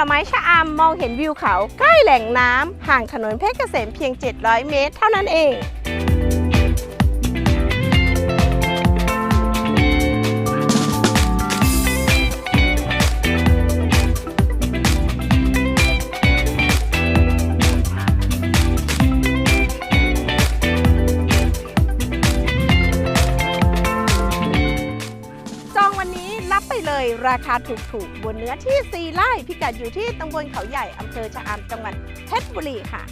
ลไม้ชะอำมองเห็นวิวเขา ใกล้แหล่งน้ำห่างถนนเพชรเกษมเพียง 700 เมตร เท่านั้นเองาถูกๆ บนเนื้อที่ 4ไร่พิกัดอยู่ที่ตำบลเขาใหญ่อำเภอชะอำจังหวัดเพชรบุรีค่ะ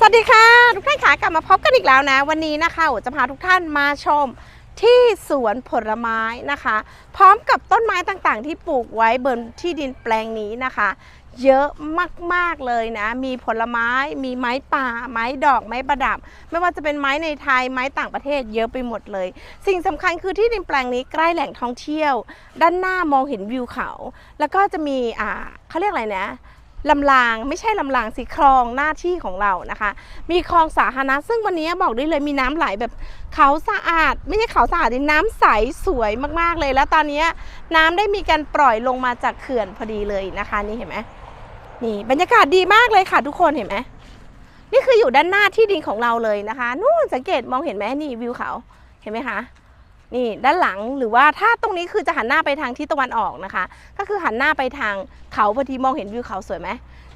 สวัสดีค่ะกลับมาพบกันอีกแล้วนะ วันนี้นะคะโอจะพาทุกท่านมาชมที่สวนผลไม้นะคะ พร้อมกับต้นไม้ต่างๆ ที่ปลูกไว้บนที่ดินแปลงนี้นะคะ เยอะมากๆเลยนะ มีผลไม้มีไม้ป่า ไม้ดอกไม้ประดับ ไม่ว่าจะเป็นไม้ในไทยไม้ต่างประเทศเยอะไปหมดเลย สิ่งสำคัญคือที่ดินแปลงนี้ใกล้แหล่งท่องเที่ยว ด้านหน้ามองเห็นวิวเขา แล้วก็จะมีอ่าเขาเรียกอะไรนะ ลำรางไม่ใช่ลำรางสิคลองหน้าที่ของเรานะคะ มีคลองสาธารณะซึ่งวันนี้บอกได้เลยมีน้ำไหลแบบเขาสะอาด ไม่ใช่เขาสะอาดนี่น้ำใสสวยมากๆเลย แล้วตอนนี้น้ำได้มีการปล่อยลงมาจากเขื่อนพอดีเลยนะคะนี่เห็นไหมนี่บรรยากาศดีมากเลยค่ะทุกคนเห็นไหมนี่คืออยู่ด้านหน้าที่ดินของเราเลยนะคะนู่นสังเกตมองเห็นไหมนี่วิวเขาเห็นไหมคะ นี่ด้านหลังหรือว่าถ้าตรงนี้คือจะหันหน้าไปทางทิศตะวันออกนะคะ ก็คือหันหน้าไปทางเขาพอดีมองเห็นวิวเขาสวยไหม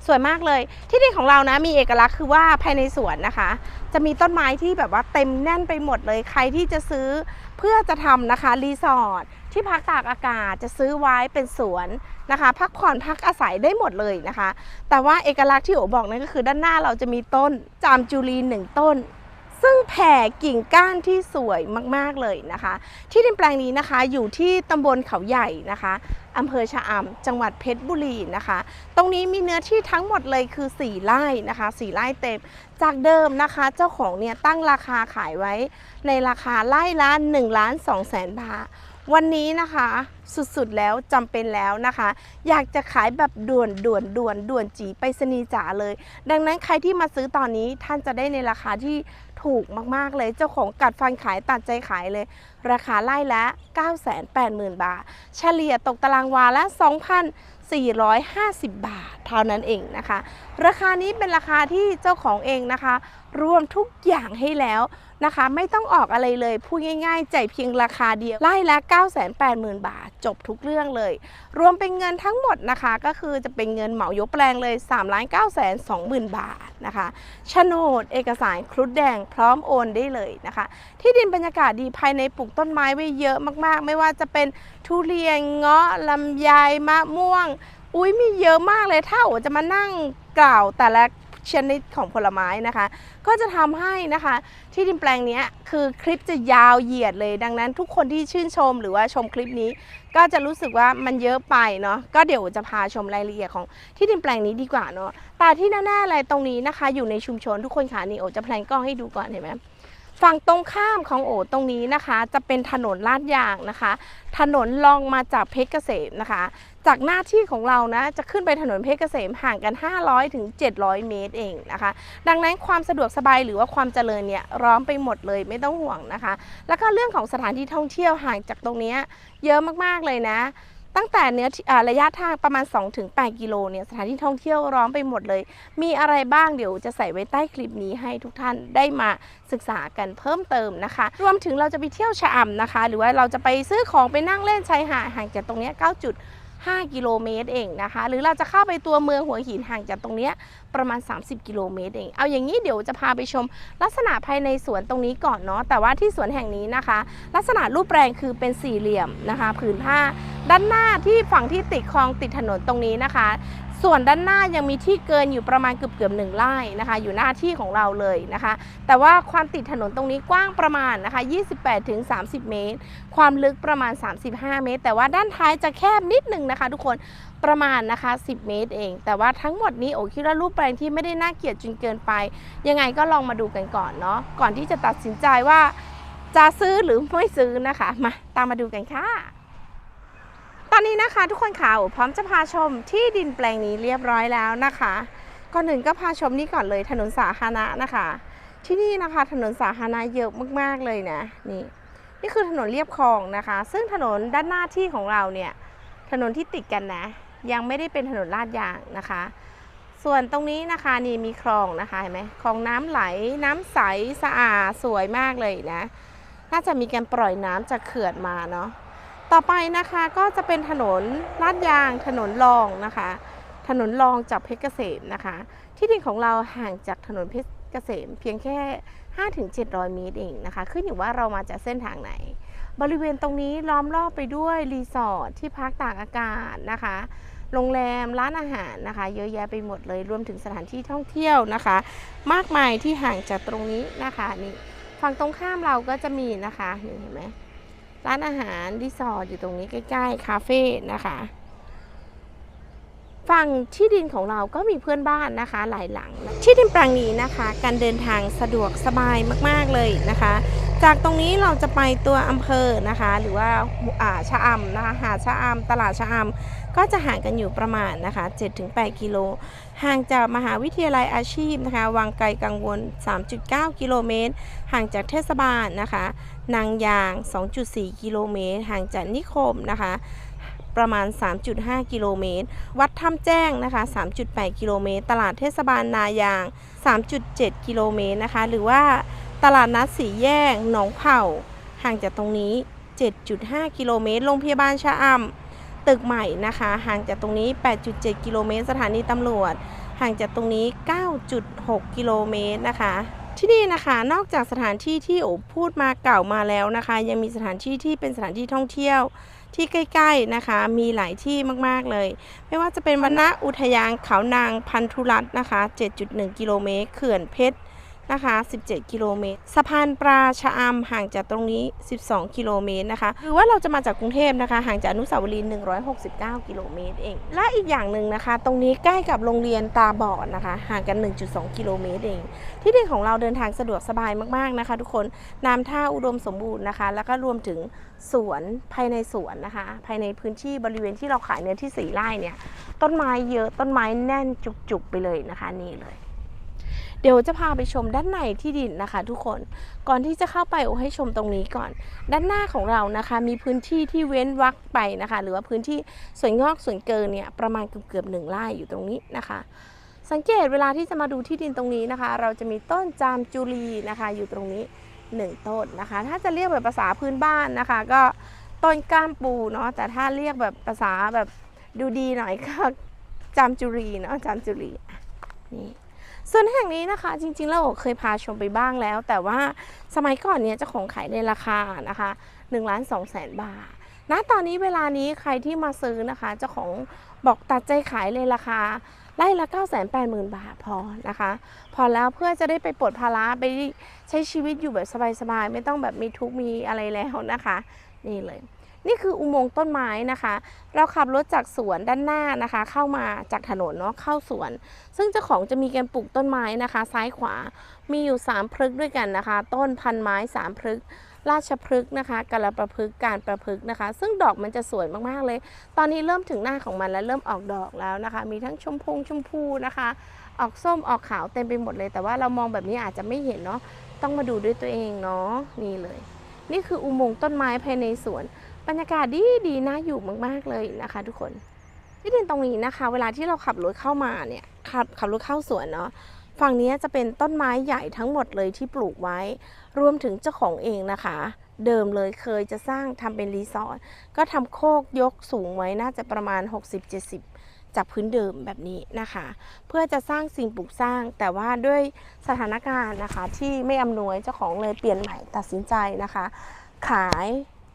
สวยมากเลย ที่ดินของเรานะมีเอกลักษณ์คือว่าภายในสวนนะคะ จะมีต้นไม้ที่แบบว่าเต็มแน่นไปหมดเลย ใครที่จะซื้อเพื่อจะทำนะคะรีสอร์ทที่พักตากอากาศจะซื้อไว้เป็นสวนนะคะ พักผ่อนพักอาศัยได้หมดเลยนะคะ แต่ว่าเอกลักษณ์ที่โอบอกนั่นก็คือด้านหน้าเราจะมีต้นจามจุลีหนึ่งต้น ซึ่งแผ่กิ่งก้านที่สวยมากๆเลยนะคะ ที่ดินแปลงนี้นะคะอยู่ที่ตำบลเขาใหญ่นะคะอำเภอชะอำจังหวัดเพชรบุรีนะคะ ตรงนี้มีเนื้อที่ทั้งหมดเลยคือ 4ไร่นะคะ4ไร่เต็ม จากเดิมนะคะ เจ้าของเนี่ยตั้งราคาขายไว้ในราคาไร่ละ1ล้าน2แสนบาท วันนี้นะคะสุดๆแล้วจำเป็นแล้วนะคะ อยากจะขายแบบด่วนด่วนด่วนด่วนจีไปรษณีจ๋าเลย ดังนั้นใครที่มาซื้อตอนนี้ท่านจะได้ในราคาที่ถูกมากๆเลย เจ้าของกัดฟันขายตัดใจขายเลย ราคาไล่ละ 980,000 บาท เฉลี่ยตกตารางวาละ 2,450 บาท เท่านั้นเองนะคะ ราคานี้เป็นราคาที่เจ้าของเองนะคะ รวมทุกอย่างให้แล้วนะคะ ไม่ต้องออกอะไรเลย พูดง่ายๆจ่ายเพียงราคาเดียวไล่ละ 980,000 บาท จบทุกเรื่องเลย รวมเป็นเงินทั้งหมดนะคะ ก็คือจะเป็นเงินเหมายกแปลงเลย3 9 2 0 0 0 0 บาทนะคะโฉนดเอกสารครุฑแดงพร้อมโอนได้เลยนะคะ ที่ดินบรรยากาศดีภายในปลูกต้นไม้ไว้เยอะมากๆ ไม่ว่าจะเป็นทุเรียนเงาะลำไยมะม่วง อุ้ยมีเยอะมากเลยถ้าโอจะมานั่งกล่าวแต่ละ ชนิดของผลไม้นะคะ ก็จะทำให้นะคะที่ดินแปลงนี้คือคลิปจะยาวเหยียดเลย ดังนั้นทุกคนที่ชื่นชมหรือว่าชมคลิปนี้ ก็จะรู้สึกว่ามันเยอะไปเนาะก็เดี๋ยวจะพาชมรายละเอียดของที่ดินแปลงนี้ดีกว่าเนาะแต่ที่แน่ๆอะไรตรงนี้นะคะ อยู่ในชุมชนทุกคนค่ะนี่โอจะแพลงกล้องให้ดูก่อนเห็นไหม ฝั่งตรงข้ามของโอตรงนี้นะคะ จะเป็นถนนลาดยางนะคะ ถนนลองมาจากเพชรเกษมนะคะ จากหน้าที่ของเรานะจะขึ้นไปถนนเพชรเกษมห่างกัน 500ถึง700 เมตรเองนะคะ ดังนั้นความสะดวกสบายหรือว่าความเจริญเนี่ยร้อมไปหมดเลยไม่ต้องห่วงนะคะ แล้วก็เรื่องของสถานที่ท่องเที่ยวห่างจากตรงนี้เยอะมากๆเลยนะ ตั้งแต่เนื้ออระยะทางประมาณ 2-8 กิโลเนี่ยสถานที่ท่องเที่ยวร้อมไปหมดเลย มีอะไรบ้างเดี๋ยวจะใส่ไว้ใต้คลิปนี้ให้ทุกท่านได้มาศึกษากันเพิ่มเติมนะคะ รวมถึงเราจะไปเที่ยวชะอำนะคะ หรือว่าเราจะไปซื้อของไปนั่งเล่นชายหาดห่างจากตรงนี้9.5กิโลเมตรเองนะคะ หรือเราจะเข้าไปตัวเมืองหัวหินห่างจากตรงนี้ ประมาณ 30 กิโลเมตรเอง เอาอย่างนี้เดี๋ยวจะพาไปชม ลักษณะภายในสวนตรงนี้ก่อนเนาะ แต่ว่าที่สวนแห่งนี้นะคะ ลักษณะรูปแปลงคือเป็นสี่เหลี่ยมนะคะ ผืนผ้า ด้านหน้าที่ฝั่งที่ติดคลองติดถนนตรงนี้นะคะส่วนด้านหน้ายังมีที่เกินอยู่ประมาณเกือบเกือบหนึ่งไร่นะคะ อยู่หน้าที่ของเราเลยนะคะ แต่ว่าความติดถนนตรงนี้กว้างประมาณนะคะ 28ถึง30 เมตร ความลึกประมาณ 35 เมตร แต่ว่าด้านท้ายจะแคบนิดนึงนะคะ ทุกคน ประมาณนะคะ 10 เมตรเอง แต่ว่าทั้งหมดนี้โอคิดว่ารูปแปลงที่ไม่ได้น่าเกลียดจนเกินไป ยังไงก็ลองมาดูกันก่อนเนาะก่อนที่จะตัดสินใจว่าจะซื้อหรือไม่ซื้อนะคะ มาตามมาดูกันค่ะ ตอนนี้นะคะทุกคนค่ะพร้อมจะพาชมที่ดินแปลงนี้เรียบร้อยแล้วนะคะก่อนหนึ่งก็พาชมนี่ก่อนเลยถนนสาธารณะนะคะ ที่นี่นะคะถนนสาธารณะเยอะมากๆเลยนะนี่นี่คือถนนเรียบคลองนะคะ ซึ่งถนนด้านหน้าที่ของเราเนี่ยถนนที่ติดกันนะ ยังไม่ได้เป็นถนนลาดยางนะคะ ส่วนตรงนี้นะคะนี่มีคลองนะคะเห็นไหมคลองน้ำไหลน้ำใสสะอาดสวยมากเลยนะน่าจะมีการปล่อยน้ำจากเขื่อนมาเนาะต่อไปนะคะก็จะเป็นถนนลาดยางถนนรองนะคะ ถนนรองจากเพชรเกษมนะคะ ที่ดินของเราห่างจากถนนเพชรเกษมเพียงแค่ 5-700 เมตรเองนะคะ ขึ้นอยู่ว่าเรามาจากเส้นทางไหน บริเวณตรงนี้ล้อมรอบไปด้วยรีสอร์ทที่พักตากอากาศนะคะ โรงแรมร้านอาหารนะคะ เยอะแยะไปหมดเลยรวมถึงสถานที่ท่องเที่ยวนะคะ มากมายที่ห่างจากตรงนี้นะคะนี่ฝั่งตรงข้ามเราก็จะมีนะคะนี่เห็นไหมร้านอาหารรีสอร์ทอยู่ตรงนี้ใกล้ๆคาเฟ่นะคะ ฝั่งที่ดินของเราก็มีเพื่อนบ้านนะคะหลายหลัง ที่ดินแปลงนี้นะคะ การเดินทางสะดวกสบายมากๆเลยนะคะ จากตรงนี้เราจะไปตัวอำเภอนะคะ หรือว่าอ่าชะอำนะคะหาชะอำตลาดชะอำก็จะห่างกันอยู่ประมาณนะคะ7-8กิโลห่างจากมหาวิทยาลัยอาชีพนะคะวังไกลกังวล 3.9 กิโลเมตร ห่างจากเทศบาลนะคะ นางยาง 2.4 กิโลเมตร ห่างจากนิคมนะคะ ประมาณ 3.5 กิโลเมตร วัดถ้ำแจ้งนะคะ 3.8 กิโลเมตร ตลาดเทศบาลนายาง 3.7 กิโลเมตรนะคะ หรือว่าตลาดนัดสีแยกหนองเผ่า ห่างจากตรงนี้ 7.5 กิโลเมตร โรงพยาบาลชะอำ ตึกใหม่นะคะ ห่างจากตรงนี้ 8.7 กิโลเมตร สถานีตำรวจ ห่างจากตรงนี้ 9.6 กิโลเมตรนะคะที่นี่นะคะนอกจากสถานที่ที่โอพูดมาเก่ามาแล้วนะคะ ยังมีสถานที่ที่เป็นสถานที่ท่องเที่ยว ที่ใกล้ ๆนะคะ มีหลายที่มากๆเลย ไม่ว่าจะเป็นวนณอุทยานเขานางพันธุรัตน์นะคะ 7.1 กิโลเมตร เขื่อนเพชร นะคะ 17 กิโลเมตร สะพานปลาชะอำห่างจากตรงนี้ 12 กิโลเมตรนะคะ หรือว่าเราจะมาจากกรุงเทพนะคะ ห่างจากอนุสาวรีย์ 169 กิโลเมตรเอง และอีกอย่างหนึ่งนะคะ ตรงนี้ใกล้กับโรงเรียนตาบอดนะคะ ห่างกัน 1.2 กิโลเมตรเอง ที่ดินของเราเดินทางสะดวกสบายมากๆนะคะ ทุกคน น้ำท่าอุดมสมบูรณ์นะคะ แล้วก็รวมถึงสวนภายในสวนนะคะ ภายในพื้นที่บริเวณที่เราขายเนื้อที่สีไร่เนี่ย ต้นไม้เยอะ ต้นไม้แน่นจุกๆไปเลยนะคะ นี่เลย เดี๋ยวจะพาไปชมด้านในที่ดินนะคะ ทุกคนก่อนที่จะเข้าไปโอให้ชมตรงนี้ก่อน ด้านหน้าของเรานะคะ มีพื้นที่ที่เว้นวักไปนะคะ หรือว่าพื้นที่สวนงอกสวนเกินเนี่ยประมาณเกือบเกือบหนึ่งไร่อยู่ตรงนี้นะคะ สังเกตเวลาที่จะมาดูที่ดินตรงนี้นะคะ เราจะมีต้นจามจุลีนะคะ อยู่ตรงนี้หนึ่งต้นนะคะ ถ้าจะเรียกแบบภาษาพื้นบ้านนะคะ ก็ต้นก้ามปูเนาะแต่ถ้าเรียกแบบภาษาแบบดูดีหน่อยก็จามจุรีเนาะจามจุรีนี่ ส่วนแห่งนี้นะคะ จริงๆแล้วโอเคยพาชมไปบ้างแล้ว แต่ว่าสมัยก่อนเนี่ยเจ้าของขายในราคานะคะ1ล้าน2แสนบาทณตอนนี้เวลานี้ใครที่มาซื้อนะคะ เจ้าของบอกตัดใจขายเลยราคาไล่ละ 9 8 0 0 0 0 บาทพอนะคะ พอแล้วเพื่อจะได้ไปปลดภาระไปใช้ชีวิตอยู่แบบสบายๆ ไม่ต้องแบบมีทุกข์มีอะไรแล้วนะคะ นี่เลย นี่คืออุโมงค์ต้นไม้นะคะ เราขับรถจากสวนด้านหน้านะคะ เข้ามาจากถนนเนาะเข้าสวน ซึ่งเจ้าของจะมีการปลูกต้นไม้นะคะ ซ้ายขวามีอยู่ 3 พฤกษ์ด้วยกันนะคะ ต้นพันไม้3พฤกษ์ราชพฤกษ์นะคะกาลประพฤกษ์การประพฤกษ์นะคะ ซึ่งดอกมันจะสวยมากๆเลย ตอนนี้เริ่มถึงหน้าของมันแล้วเริ่มออกดอกแล้วนะคะ มีทั้งชมพงชมพูนะคะ ออกส้มออกขาวเต็มไปหมดเลย แต่ว่าเรามองแบบนี้อาจจะไม่เห็นเนาะต้องมาดูด้วยตัวเองเนาะนี่เลย นี่คืออุโมงค์ต้นไม้ภายในสวน บรรยากาศดีดีน่าอยู่มาก ๆ เลยนะคะ ทุกคนที่ดินตรงนี้นะคะ เวลาที่เราขับรถเข้ามาเนี่ยขับขับรถเข้าสวนเนาะฝั่งนี้จะเป็นต้นไม้ใหญ่ทั้งหมดเลยที่ปลูกไว้ รวมถึงเจ้าของเองนะคะ เดิมเลยเคยจะสร้างทำเป็นรีสอร์ทก็ทำโคกยกสูงไว้น่าจะประมาณ 60-70 จากพื้นเดิมแบบนี้นะคะ เพื่อจะสร้างสิ่งปลูกสร้าง แต่ว่าด้วยสถานการณ์นะคะ ที่ไม่อำนวยเจ้าของเลยเปลี่ยนใหม่ตัดสินใจนะคะ ขาย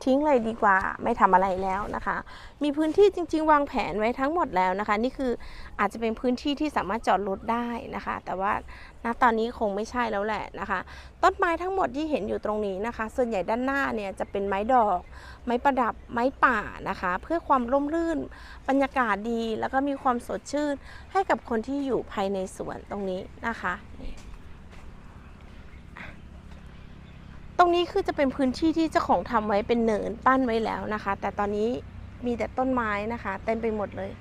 ทิ้งเลยดีกว่าไม่ทำอะไรแล้วนะคะ มีพื้นที่จริง ๆ วางแผนไว้ทั้งหมดแล้วนะคะ นี่คืออาจจะเป็นพื้นที่ที่สามารถจอดรถได้นะคะ แต่ว่าณตอนนี้คงไม่ใช่แล้วแหละนะคะ ต้นไม้ทั้งหมดที่เห็นอยู่ตรงนี้นะคะ ส่วนใหญ่ด้านหน้าเนี่ยจะเป็นไม้ดอก ไม้ประดับไม้ป่านะคะ เพื่อความร่มรื่นบรรยากาศดี แล้วก็มีความสดชื่นให้กับคนที่อยู่ภายในสวนตรงนี้นะคะนี่ ตรงนี้คือจะเป็นพื้นที่ที่เจ้าของทำไว้เป็นเนินปั้นไว้แล้วนะคะ แต่ตอนนี้มีแต่ต้นไม้นะคะเต็มไปหมดเลย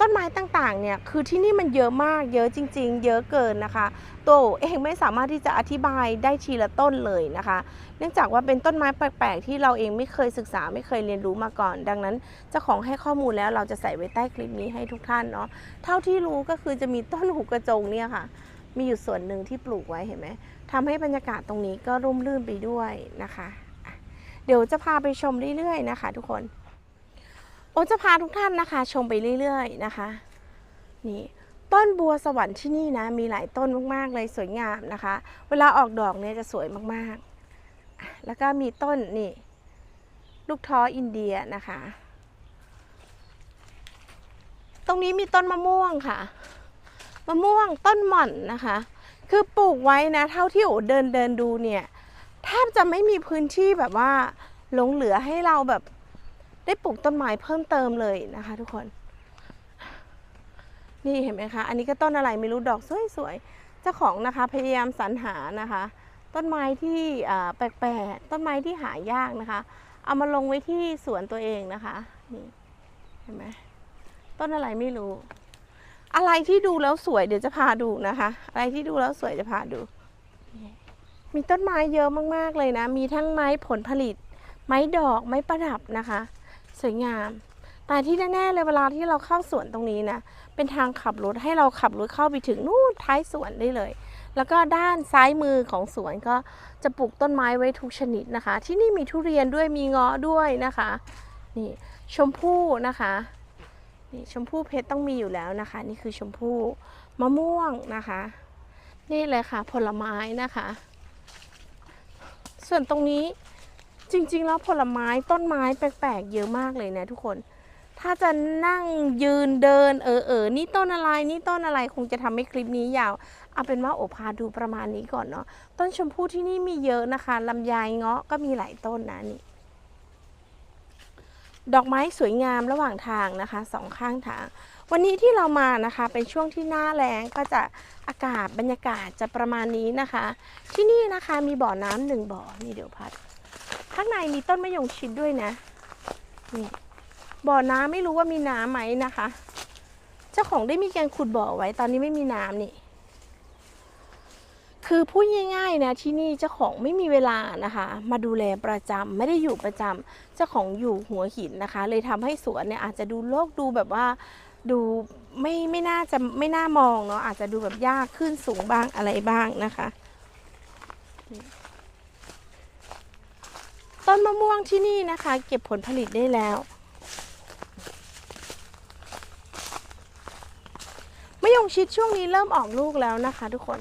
ต้นไม้ต่างๆเนี่ยคือที่นี่มันเยอะมาก เยอะจริง ๆ เยอะเกินนะคะตัวเองไม่สามารถที่จะอธิบายได้ทีละต้นเลยนะคะ เนื่องจากว่าเป็นต้นไม้แปลกๆที่เราเองไม่เคยศึกษาไม่เคยเรียนรู้มาก่อน ดังนั้นเจ้าของให้ข้อมูลแล้วเราจะใส่ไว้ใต้คลิปนี้ให้ทุกท่านเนาะเท่าที่รู้ก็คือจะมีต้นหูกระจงเนี่ยค่ะ มีอยู่ส่วนหนึ่งที่ปลูกไว้เห็นไหม ทำให้บรรยากาศตรงนี้ก็ร่มรื่นไปด้วยนะคะ เดี๋ยวจะพาไปชมเรื่อยๆนะคะ ทุกคน โอจะพาทุกท่านนะคะ ชมไปเรื่อยๆนะคะ นี่ต้นบัวสวรรค์ที่นี่นะ มีหลายต้นมากๆเลยสวยงามนะคะ เวลาออกดอกเนี่ยจะสวยมากๆ แล้วก็มีต้นนี่ ลูกท้ออินเดียนะคะ ตรงนี้มีต้นมะม่วงค่ะ มะม่วงต้นหม่อนนะคะ คือปลูกไว้นะ เท่าที่โอเดินเดินดูเนี่ยแทบจะไม่มีพื้นที่แบบว่าหลงเหลือให้เราแบบ ได้ปลูกต้นไม้เพิ่มเติมเลยนะคะ ทุกคน นี่เห็นไหมคะ อันนี้ก็ต้นอะไรไม่รู้ดอกสวยๆเจ้าของนะคะพยายามสรรหานะคะ ต้นไม้ที่แปลกๆต้นไม้ที่หายากนะคะ เอามาลงไว้ที่สวนตัวเองนะคะนี่เห็นไหมต้นอะไรไม่รู้ อะไรที่ดูแล้วสวยเดี๋ยวจะพาดูนะคะ อะไรที่ดูแล้วสวยจะพาดู มีต้นไม้เยอะมากๆเลยนะ มีทั้งไม้ผลผลิต ไม้ดอกไม้ประดับนะคะ สวยงาม แต่ที่แน่ๆเลยเวลาที่เราเข้าสวนตรงนี้นะ เป็นทางขับรถให้เราขับรถเข้าไปถึงนู่นท้ายสวนได้เลย แล้วก็ด้านซ้ายมือของสวนก็จะปลูกต้นไม้ไว้ทุกชนิดนะคะ ที่นี่มีทุเรียนด้วยมีเงาะด้วยนะคะ นี่ชมพู่นะคะ นี่ชมพู่เพชรต้องมีอยู่แล้วนะคะ นี่คือชมพู่มะม่วงนะคะ นี่เลยค่ะผลไม้นะคะ ส่วนตรงนี้จริงๆแล้วผลไม้ต้นไม้แปลกๆ เยอะมากเลยนะทุกคน ถ้าจะนั่งยืนเดินเออเออนี่ต้นอะไรนี่ต้นอะไรคงจะทำให้คลิปนี้ยาว เอาเป็นว่าโอพาดูประมาณนี้ก่อนเนาะต้นชมพู่ที่นี่มีเยอะนะคะลำไยเงาะก็มีหลายต้นนะนี่ ดอกไม้สวยงามระหว่างทางนะคะสองข้างทาง วันนี้ที่เรามานะคะเป็นช่วงที่หน้าแล้งก็จะอากาศบรรยากาศจะประมาณนี้นะคะ ที่นี่นะคะมีบ่อน้ำหนึ่งบ่อนี่เดี๋ยวพัด ข้างในมีต้นมะยงชิดด้วยนะนี่บ่อน้ำไม่รู้ว่ามีน้ำไหมนะคะ เจ้าของได้มีการขุดบ่อไว้ตอนนี้ไม่มีน้ำนี่ คือพูดง่ายๆนะที่นี่เจ้าของไม่มีเวลานะคะ มาดูแลประจำไม่ได้อยู่ประจำเจ้าของอยู่หัวหินนะคะ เลยทำให้สวนเนี่ยอาจจะดูโลกดูแบบว่าดูไม่ไม่น่าจะไม่น่ามองเนาะอาจจะดูแบบยากขึ้นสูงบ้างอะไรบ้างนะคะ ต้นมะม่วงที่นี่นะคะ เก็บผลผลิตได้แล้วมะยงชิดช่วงนี้เริ่มออกลูกแล้วนะคะ ทุกคน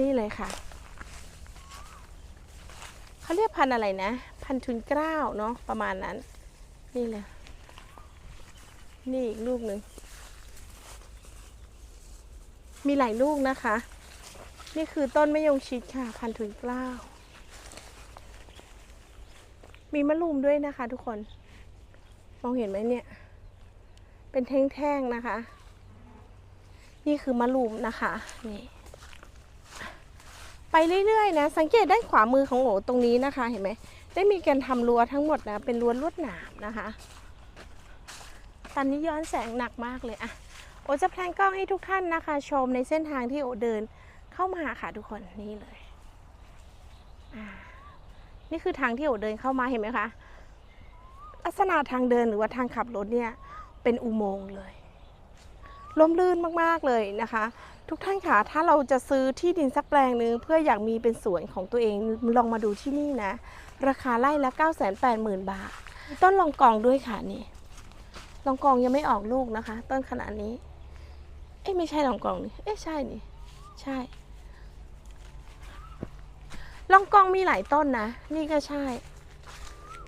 นี่เลยค่ะ เขาเรียกพันอะไรนะ พันธุ์ทุนเกล้าเนาะประมาณนั้น นี่เลย นี่อีกลูกหนึ่ง มีหลายลูกนะคะ นี่คือต้นมะยงชิดค่ะ พันธุ์ทุนเกล้า มีมะลุมด้วยนะคะทุกคน มองเห็นไหมเนี่ย เป็นแท่งๆนะคะ นี่คือมะลุมนะคะ นี่ ไปเรื่อยๆนะ สังเกตด้านขวามือของโอตรงนี้นะคะเห็นไหมได้มีการทำรั้วทั้งหมดนะเป็นรั้วลวดหนามนะคะตอนนี้ย้อนแสงหนักมากเลยอะโอจะแพลนกล้องให้ทุกท่านนะคะ ชมในเส้นทางที่โอเดินเข้ามาค่ะทุกคนนี่เลยนี่คือทางที่โอเดินเข้ามาเห็นไหมคะลักษณะทางเดินหรือว่าทางขับรถเนี่ยเป็นอุโมงค์เลยร่มรื่นมากๆเลยนะคะ ทุกท่านค่ะถ้าเราจะซื้อที่ดินสักแปลงหนึ่งเพื่ออยากมีเป็นสวนของตัวเองลองมาดูที่นี่นะ ราคาไร่ละ 9 8 0 0 0 0 บาท ต้นลองกองด้วยค่ะนี่ลองกองยังไม่ออกลูกนะคะ ต้นขนาดนี้ เอ๊ะไม่ใช่ลองกองนี่เอ๊ะใช่นี่ ใช่ลองกองมีหลายต้นนะ นี่ก็ใช่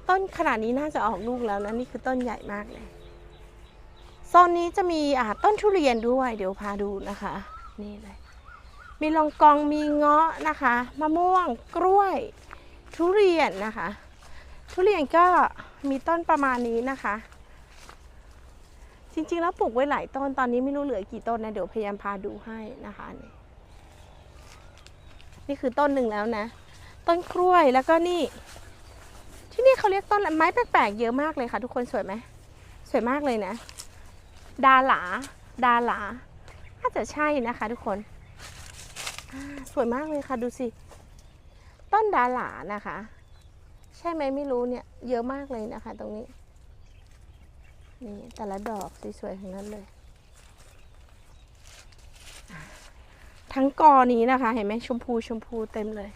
ต้นขนาดนี้น่าจะออกลูกแล้วนะ นี่คือต้นใหญ่มากเลยโซนนี้จะมีต้นทุเรียนด้วย เดี๋ยวพาดูนะคะ นี่เลย มีลองกองมีเงาะนะคะ มะม่วงกล้วย ทุเรียนนะคะ ทุเรียนก็มีต้นประมาณนี้นะคะ จริงๆแล้วปลูกไว้หลายต้นตอนนี้ไม่รู้เหลือกี่ต้นนะ เดี๋ยวพยายามพาดูให้นะคะนี่นี่คือต้นหนึ่งแล้วนะ ต้นกล้วยแล้วก็นี่ ที่นี่เขาเรียกต้นไม้แปลกๆเยอะมากเลยค่ะ ทุกคนสวยไหมสวยมากเลยนะ ดาหลา ดาหลา น่าจะใช่นะคะทุกคนสวยมากเลยค่ะดูสิ ต้นดาหลานะคะ ใช่ไหมไม่รู้เนี่ยเยอะมากเลยนะคะ ตรงนี้ นี่แต่ละดอกสวยๆทั้งนั้นเลย ทั้งกอนี้นะคะ เห็นไหมชมพูชมพูเต็มเลย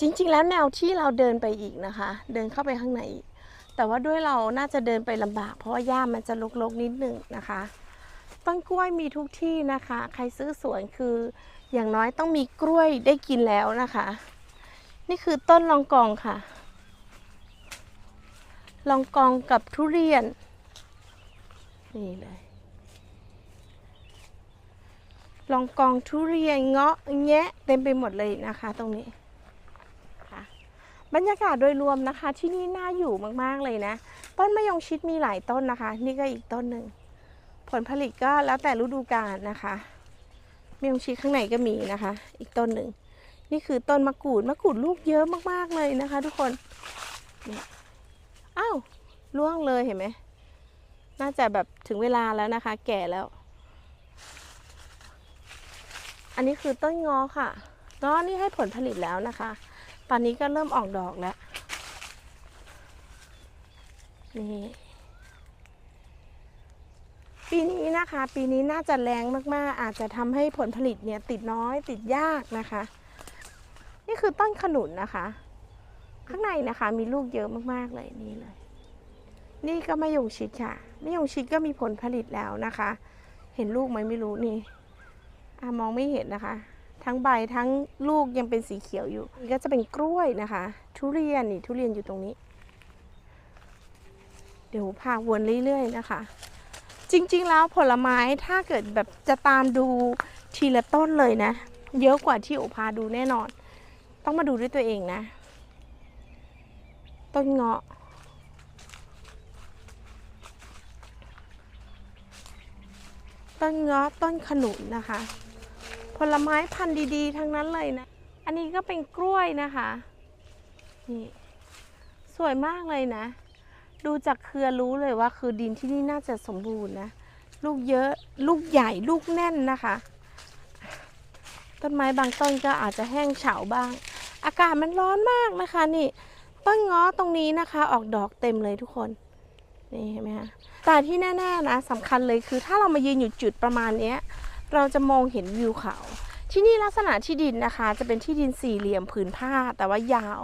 จริงๆแล้วแนวที่เราเดินไปอีกนะคะ เดินเข้าไปข้างในอีก แต่ว่าด้วยเราน่าจะเดินไปลำบาก เพราะว่าหญ้ามันจะรกๆนิดหนึ่งนะคะ ต้นกล้วยมีทุกที่นะคะ ใครซื้อสวนคืออย่างน้อยต้องมีกล้วยได้กินแล้วนะคะ นี่คือต้นลองกองค่ะ ลองกองกับทุเรียน นี่เลย ลองกองทุเรียนเงาะแงะเต็มไปหมดเลยนะคะ ตรงนี้ บรรยากาศโดยรวมนะคะที่นี่น่าอยู่มากๆเลยนะ ต้นมะยงชิดมีหลายต้นนะคะ นี่ก็อีกต้นหนึ่งผลผลิตก็แล้วแต่ฤดูกาลนะคะมะยงชิดข้างในก็มีนะคะ อีกต้นหนึ่งนี่คือต้นมะกรูดมะกรูดลูกเยอะมากๆเลยนะคะ ทุกคนนี่อ้าวล่วงเลยเห็นไหมน่าจะแบบถึงเวลาแล้วนะคะ แก่แล้ว อันนี้คือต้นงอค่ะงอนี่ให้ผลผลิตแล้วนะคะ อนนี้ก็เริ่มออกดอกแล้ว นี่ ปีนี้นะคะ ปีนี้น่าจะแรงมาก ๆ อาจจะทำให้ผลผลิตเนี่ย ติดน้อยติดยากนะคะ นี่คือต้นขนุนนะคะ ข้างในนะคะมีลูกเยอะมาก ๆ เลยนี่เลย นี่ก็มะยงชิดค่ะมะยงชิดก็มีผลผลิตแล้วนะคะ เห็นลูกไหมไม่รู้นี่อมองไม่เห็นนะคะ ทั้งใบทั้งลูกยังเป็นสีเขียวอยู่นี่ก็จะเป็นกล้วยนะคะ ทุเรียนนี่ทุเรียนอยู่ตรงนี้ เดี๋ยวพาวนเรื่อยๆนะคะ จริงๆแล้วผลไม้ถ้าเกิดแบบจะตามดูทีละต้นเลยนะ เยอะกว่าที่โอพาดูแน่นอน ต้องมาดูด้วยตัวเองนะ ต้นเงาะต้นเงาะต้นขนุนนะคะ ลไม้พันธุ์ดีๆ ทั้งนั้นเลยนะ อันนี้ก็เป็นกล้วยนะคะ นี่สวยมากเลยนะ ดูจากเครือรู้เลยว่า คือดินที่นี่น่าจะสมบูรณ์นะ ลูกเยอะ ลูกใหญ่ ลูกแน่นนะคะ ต้นไม้บางต้นก็อาจจะแห้งเฉาบ้าง อากาศมันร้อนมากนะคะ นี่ ต้นง้อตรงนี้นะคะ ออกดอกเต็มเลยทุกคน นี่เห็นไหมคะ แต่ที่แน่ๆนะสำคัญเลยคือถ้าเรามายืนอยู่จุดประมาณนี้ เราจะมองเห็นวิวเขา ที่นี่ลักษณะที่ดินนะคะ จะเป็นที่ดินสี่เหลี่ยมผืนผ้าแต่ว่ายาว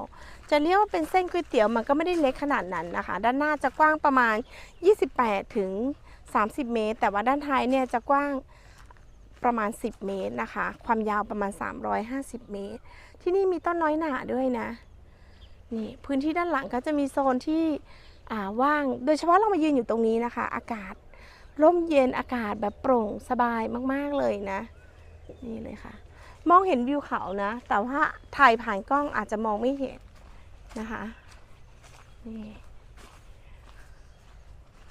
จะเรียกว่าเป็นเส้นก๋วยเตี๋ยวมันก็ไม่ได้เล็กขนาดนั้นนะคะ ด้านหน้าจะกว้างประมาณ 28 ถึง 30 เมตร แต่ว่าด้านท้ายเนี่ยจะกว้างประมาณ 10 เมตรนะคะ ความยาวประมาณ 350 เมตร ที่นี่มีต้นน้อยหนาด้วยนะ นี่พื้นที่ด้านหลังก็จะมีโซนที่อ่าว่าง โดยเฉพาะเรามายืนอยู่ตรงนี้นะคะ อากาศ ร่มเย็นอากาศแบบโปร่งสบายมากๆเลยนะ นี่เลยค่ะ มองเห็นวิวเขานะ แต่ว่าถ่ายผ่านกล้องอาจจะมองไม่เห็นนะคะนี่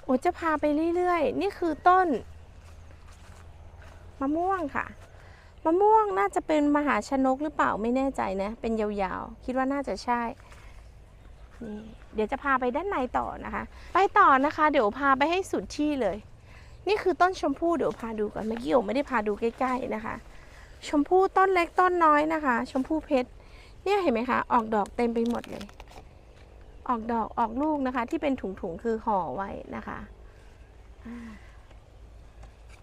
โอ้จะพาไปเรื่อยๆ นี่คือต้น มะม่วงค่ะ มะม่วงน่าจะเป็นมหาชนกหรือเปล่าไม่แน่ใจนะ เป็นยาวๆ คิดว่าน่าจะใช่นี่เดี๋ยวจะพาไปด้านในต่อนะคะ ไปต่อนะคะ เดี๋ยวพาไปให้สุดที่เลย นี่คือต้นชมพู่เดี๋ยวพาดูก่อนเมื่อกี้โอไม่ได้พาดูใกล้ๆนะคะ ชมพู่ต้นเล็กต้นน้อยนะคะ ชมพู่เพชรเนี่ยเห็นไหมคะ ออกดอกเต็มไปหมดเลย ออกดอกออกลูกนะคะ ที่เป็นถุงๆคือห่อไว้นะคะ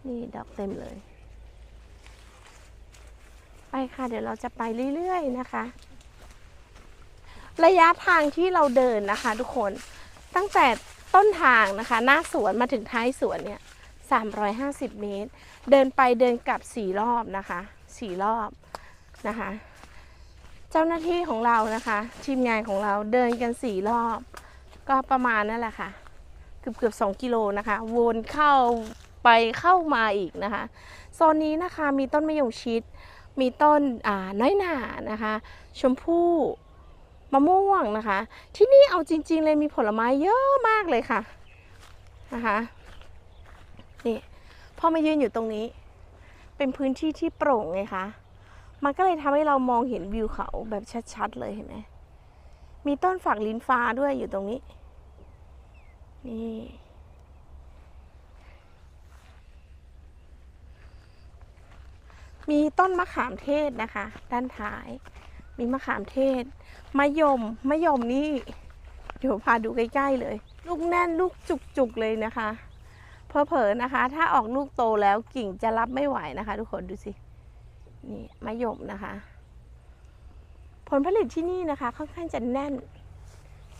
นี่ดอกเต็มเลย ไปค่ะ เดี๋ยวเราจะไปเรื่อยๆนะคะ ระยะทางที่เราเดินนะคะ ทุกคนตั้งแต่ต้นทางนะคะ หน้าสวนมาถึงท้ายสวนเนี่ย 350 เมตร เดินไปเดินกลับ 4 รอบนะคะสี่รอบนะคะ เจ้าหน้าที่ของเรานะคะ ทีมงานของเราเดินกันสี่รอบ ก็ประมาณนั่นแหละค่ะ เกือบเกือบสองกิโลนะคะ วนเข้าไปเข้ามาอีกนะคะ โซนนี้นะคะมีต้นมะยงชิด มีต้นอ่าน้อยหนานะคะ ชมพู่มะม่วงนะคะ ที่นี่เอาจริง ๆ เลยมีผลไม้เยอะมากเลยค่ะนะคะ พอมายืนอยู่ตรงนี้ เป็นพื้นที่ที่โปร่งไงคะ มันก็เลยทำให้เรามองเห็นวิวเขาแบบชัดๆเลยเห็นไหม มีต้นฝักลิ้นฟ้าด้วยอยู่ตรงนี้ นี่ มีต้นมะขามเทศนะคะ ด้านท้าย มีมะขามเทศมะยมมะยมนี่ เดี๋ยวพาดูใกล้ๆเลย ลูกแน่นลูกจุกๆเลยนะคะ เพอๆนะคะ ถ้าออกลูกโตแล้วกิ่งจะรับไม่ไหวนะคะ ทุกคนดูสิ นี่มะยมนะคะ ผลผลิตที่นี่นะคะ ค่อนข้างจะแน่น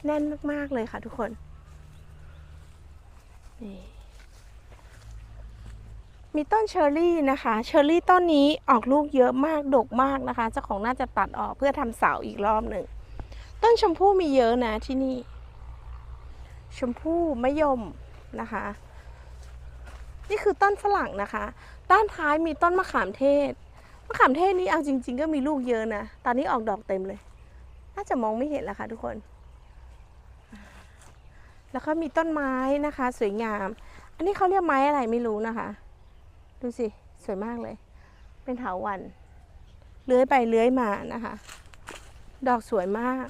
แน่นมากๆเลยค่ะ ทุกคน นี่มีต้นเชอร์รี่นะคะ เชอร์รี่ต้นนี้ออกลูกเยอะมาก ดกมากนะคะ เจ้าของน่าจะตัดออกเพื่อทำเสาอีกรอบหนึ่ง ต้นชมพู่มีเยอะนะที่นี่ ชมพู่มะยมนะคะ นี่คือต้นฝรั่งนะคะ ด้านท้ายมีต้นมะขามเทศ มะขามเทศนี่เอาจริง ๆ ก็มีลูกเยอะนะ ตอนนี้ออกดอกเต็มเลย น่าจะมองไม่เห็นแล้วค่ะทุกคน แล้วก็มีต้นไม้นะคะ สวยงาม อันนี้เขาเรียกไม้อะไรไม่รู้นะคะ ดูสิ สวยมากเลย เป็นเถาวัน เลื้อยไปเลื้อยมานะคะ ดอกสวยมาก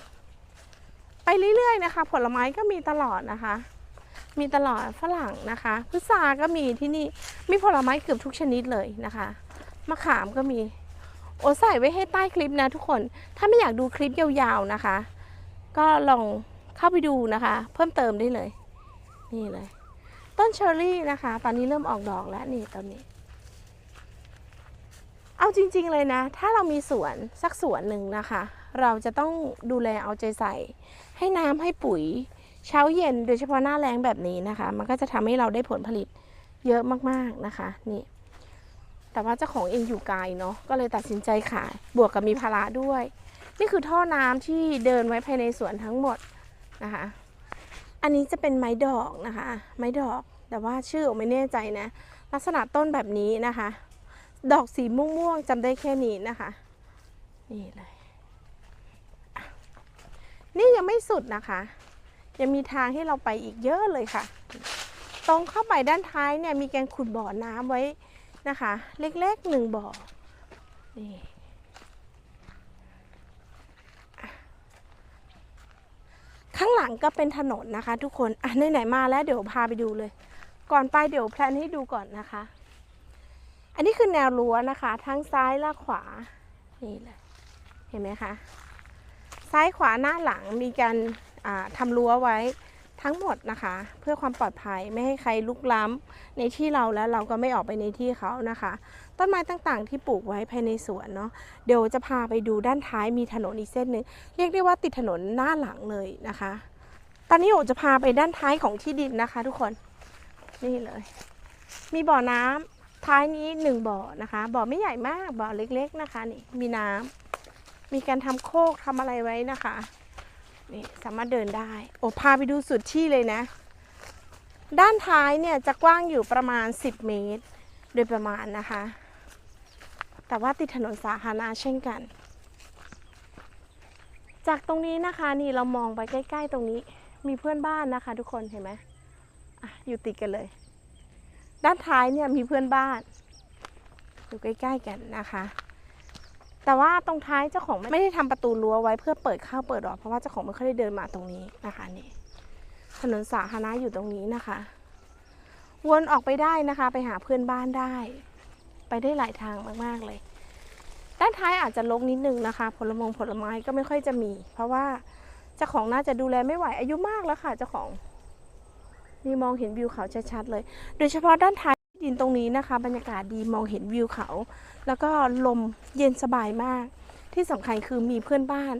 ไปเรื่อยๆนะคะ ผลไม้ก็มีตลอดนะคะ มีตลอดฝรั่งนะคะพุทราก็มีที่นี่มีผลไม้เกือบทุกชนิดเลยนะคะมะขามก็มี โอใส่ไว้ให้ใต้คลิปนะทุกคน ถ้าไม่อยากดูคลิปยาวๆนะคะ ก็ลองเข้าไปดูนะคะ เพิ่มเติมได้เลย นี่เลย ต้นเชอร์รี่นะคะ ตอนนี้เริ่มออกดอกแล้วนี่ตอนนี้ เอาจริงๆเลยนะ ถ้าเรามีสวนสักสวนหนึ่งนะคะ เราจะต้องดูแลเอาใจใส่ ให้น้ำให้ปุ๋ย เช้าเย็นโดยเฉพาะหน้าแรงแบบนี้นะคะ มันก็จะทำให้เราได้ผลผลิตเยอะมากๆนะคะนี่แต่ว่าเจ้าของเองอยู่ไกลเนาะก็เลยตัดสินใจขาย บวกกับมีภาระด้วย นี่คือท่อน้ำที่เดินไว้ภายในสวนทั้งหมดนะคะ อันนี้จะเป็นไม้ดอกนะคะ ไม้ดอกแต่ว่าชื่อไม่แน่ใจนะ ลักษณะต้นแบบนี้นะคะ ดอกสีม่วงๆจำได้แค่นี้นะคะ นี่เลยนี่ยังไม่สุดนะคะ ยังมีทางให้เราไปอีกเยอะเลยค่ะ ตรงเข้าไปด้านท้ายเนี่ยมีการขุดบ่อน้ำไว้นะคะ เล็กๆหนึ่งบ่อนี่ข้างหลังก็เป็นถนนนะคะ ทุกคน อะไหนๆมาแล้วเดี๋ยวพาไปดูเลย ก่อนไปเดี๋ยวแพลนให้ดูก่อนนะคะ อันนี้คือแนวรั้วนะคะ ทั้งซ้ายและขวา นี่เลย เห็นไหมคะ ซ้ายขวาหน้าหลังมีการ อ่าทำรั้วไว้ทั้งหมดนะคะ เพื่อความปลอดภัยไม่ให้ใครลุกล้ำในที่เราแล้วเราก็ไม่ออกไปในที่เขานะคะ ต้นไม้ต่างๆ ที่ปลูกไว้ภายในสวนเนาะเดี๋ยวจะพาไปดูด้านท้ายมีถนนอีกเส้นหนึ่งเรียกได้ว่าติดถนนหน้าหลังเลยนะคะ ตอนนี้โอจะพาไปด้านท้ายของที่ดินนะคะ ทุกคนนี่เลย มีบ่อน้ำท้ายนี้หนึ่งบ่อนะคะบ่อไม่ใหญ่มากบ่อเล็ก ๆนะคะนี่มีน้ำมีการทำโคกทำอะไรไว้นะคะ นี่สามารถเดินได้ โอ้พาไปดูสุดที่เลยนะ ด้านท้ายเนี่ยจะกว้างอยู่ประมาณ 10 เมตร โดยประมาณนะคะ แต่ว่าติดถนนสาธารณะเช่นกัน จากตรงนี้นะคะนี่เรามองไปใกล้ ๆ ตรงนี้มีเพื่อนบ้านนะคะ ทุกคนเห็นไหมอะอยู่ติดกันเลย ด้านท้ายเนี่ยมีเพื่อนบ้าน อยู่ใกล้ ๆ กันนะคะ แต่ว่าตรงท้ายเจ้าของไม่ได้ทำประตูรั้วไว้เพื่อเปิดเข้าเปิดออกเพราะว่าเจ้าของไม่ค่อยได้เดินมาตรงนี้นะคะนี่ถนนสาธารณะอยู่ตรงนี้นะคะ วนออกไปได้นะคะ ไปหาเพื่อนบ้านได้ ไปได้หลายทางมากๆเลย ด้านท้ายอาจจะลกนิดนึงนะคะ ผลมงผลไม้ก็ไม่ค่อยจะมี เพราะว่าเจ้าของน่าจะดูแลไม่ไหวอายุมากแล้วค่ะเจ้าของนี่มองเห็นวิวเขาชัดๆเลย โดยเฉพาะด้านท้าย ดินตรงนี้นะคะ บรรยากาศดีมองเห็นวิวเขา แล้วก็ลมเย็นสบายมาก ที่สำคัญคือมีเพื่อนบ้าน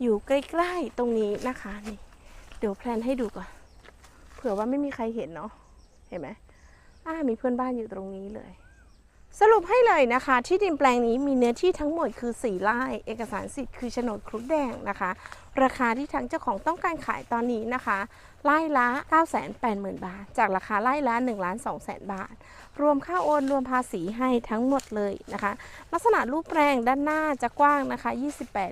อยู่ใกล้ๆตรงนี้นะคะนี่เดี๋ยวแพลนให้ดูก่อน เผื่อว่าไม่มีใครเห็นเนาะเห็นไหมอ่ามีเพื่อนบ้านอยู่ตรงนี้เลย สรุปให้เลยนะคะ ที่ดินแปลงนี้มีเนื้อที่ทั้งหมดคือ4ไร่เอกสารสิทธิ์คือโฉนดครุฑแดงนะคะ ราคาที่ทางเจ้าของต้องการขายตอนนี้นะคะไร่ละ 980,000 บาท จากราคาไร่ละ1ล้าน2แสนบาท รวมค่าโอนรวมภาษีให้ทั้งหมดเลยนะคะ ลักษณะรูปแปลงด้านหน้าจะกว้างนะคะ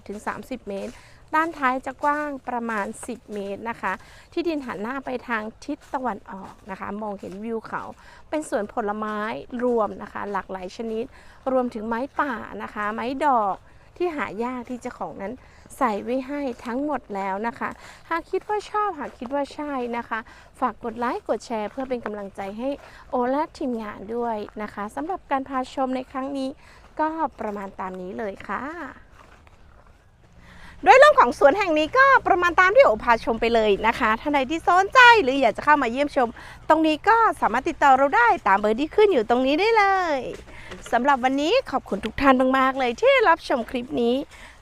28-30 เมตร ด้านท้ายจะกว้างประมาณ 10 เมตรนะคะ ที่ดินหันหน้าไปทางทิศตะวันออกนะคะ มองเห็นวิวเขา เป็นสวนผลไม้รวมนะคะ หลากหลายชนิด รวมถึงไม้ป่านะคะ ไม้ดอกที่หายากที่เจ้าของนั้น ใส่ไว้ให้ทั้งหมดแล้วนะคะ หากคิดว่าชอบหากคิดว่าใช่นะคะ ฝากกดไลค์กดแชร์เพื่อเป็นกำลังใจให้โอและทีมงานด้วยนะคะสำหรับการพาชมในครั้งนี้ก็ประมาณตามนี้เลยค่ะโดยเรื่องของสวนแห่งนี้ก็ประมาณตามที่โอพาชมไปเลยนะคะท่านใดที่สนใจหรืออยากจะเข้ามาเยี่ยมชม ตรงนี้ก็สามารถติดต่อเราได้ตามเบอร์ที่ขึ้นอยู่ตรงนี้ได้เลยสำหรับวันนี้ขอบคุณทุกท่านมากๆเลยที่รับชมคลิปนี้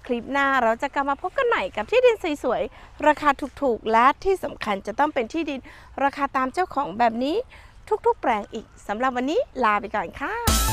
คลิปหน้าเราจะกลับมาพบกันใหม่กับที่ดินสวยๆ ราคาถูกๆ และที่สำคัญจะต้องเป็นที่ดิน ราคาตามเจ้าของแบบนี้ทุกๆ แปลงอีกสำหรับวันนี้ลาไปก่อนค่ะ